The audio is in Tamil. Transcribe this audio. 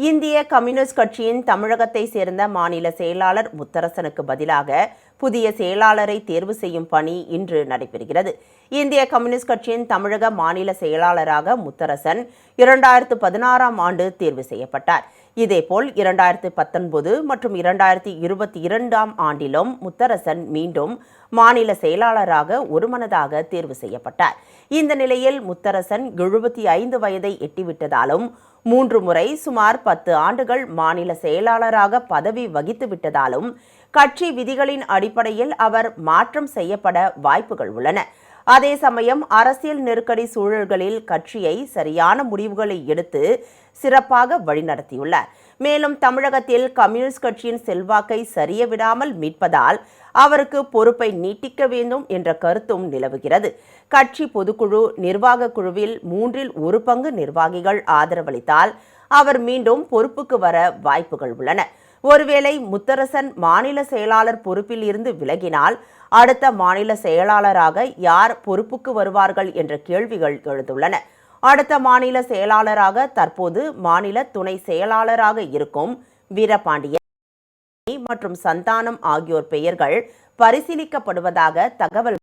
இந்திய கம்யூனிஸ்ட் கட்சியின் தமிழகத்தை சேர்ந்த மாநில செயலாளர் முத்தரசனுக்கு பதிலாக புதிய செயலாளரை தேர்வு செய்யும் பணி இன்று நடைபெறுகிறது. இந்திய கம்யூனிஸ்ட் கட்சியின் தமிழக மாநில செயலாளராக முத்தரசன் இரண்டாயிரத்து பதினாறாம் ஆண்டு தேர்வு செய்யப்பட்டார். இதேபோல் இரண்டாயிரத்து பத்தொன்பது மற்றும் இரண்டாயிரத்தி இருபத்தி இரண்டாம் ஆண்டிலும் முத்தரசன் மீண்டும் மாநில செயலாளராக ஒருமனதாக தேர்வு செய்யப்பட்டார். இந்த நிலையில் முத்தரசன் எழுபத்தி ஐந்து வயதை எட்டிவிட்டதாலும் மூன்று முறை சுமார் பத்து ஆண்டுகள் மாநில செயலாளராக பதவி வகித்து விட்டதாலும் கட்சி விதிகளின் அடி அடிப்படையில் அவர் மாற்றம் செய்யப்பட வாய்ப்புகள் உள்ளன. அதே சமயம் அரசியல் நெருக்கடி சூழல்களில் கட்சியை சரியான முடிவுகளை எடுத்து சிறப்பாக வழிநடத்தியுள்ளார். மேலும் தமிழகத்தில் கம்யூனிஸ்ட் கட்சியின் செல்வாக்கை சரிய விடாமல் மீட்பதால் அவருக்கு பொறுப்பை நீட்டிக்க வேண்டும் என்ற கருத்தும் நிலவுகிறது. கட்சி பொதுக்குழு நிர்வாக குழுவில் மூன்றில் ஒரு பங்கு நிர்வாகிகள் ஆதரவளித்தால் அவர் மீண்டும் பொறுப்புக்கு வர வாய்ப்புகள் உள்ளன. ஒருவேளை முத்தரசன் மாநில செயலாளர் பொறுப்பில் இருந்து விலகினால் அடுத்த மாநில செயலாளராக யார் பொறுப்புக்கு வருவார்கள் என்ற கேள்விகள் எழுந்துள்ளன. அடுத்த மாநில செயலாளராக தற்போது மாநில துணை செயலாளராக இருக்கும் வீரபாண்டியன் மற்றும் சந்தானம் ஆகியோர் பெயர்கள் பரிசீலிக்கப்படுவதாக தகவல்